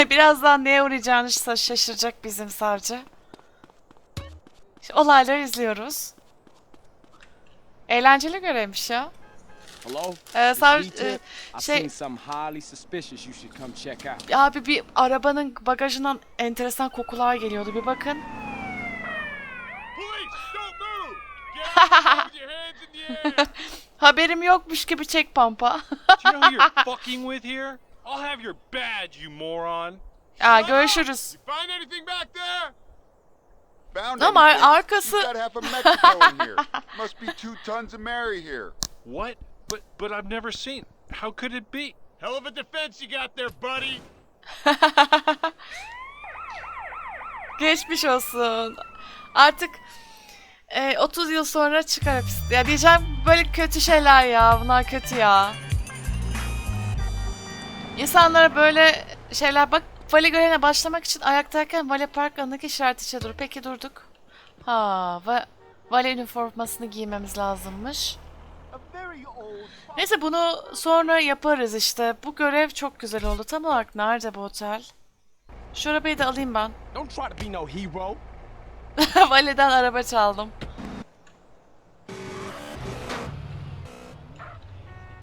Birazdan neye uğrayacağını şa- şaşıracak bizim savcı. İşte olayları izliyoruz. Eğlenceli görevmiş ya. Hello? Ee, This sav- detail? e, şey-. Abi bir arabanın bagajından enteresan kokular geliyordu. Bir bakın. Police, don't move! Get out with your hands in the air! Haberim yokmuş gibi çek pampa. I'll have your badge, you moron. Aa, görüşürüz. You find anything back there? Found Ama anything? arkası- You've got half of Mexico in here. Must be two tons of Mary here. What? But but I've never seen. How could it be? Hell of a defense you got there, buddy. Geçmiş olsun. Artık e, 30 yıl sonra çıkar hapiste. Ya diyeceğim böyle kötü şeyler ya. Bunlar kötü ya. İnsanlara böyle şeyler bak vale görevine başlamak için ayaktayken vale park alanındaki işaret içe dur. Peki durduk. Ha, va vale üniformasını giymemiz lazımmış. Neyse bunu sonra yaparız işte. Bu görev çok güzel oldu. Tam olarak nerede bu otel? Şu arabayı da alayım ben. Valeden araba çaldım.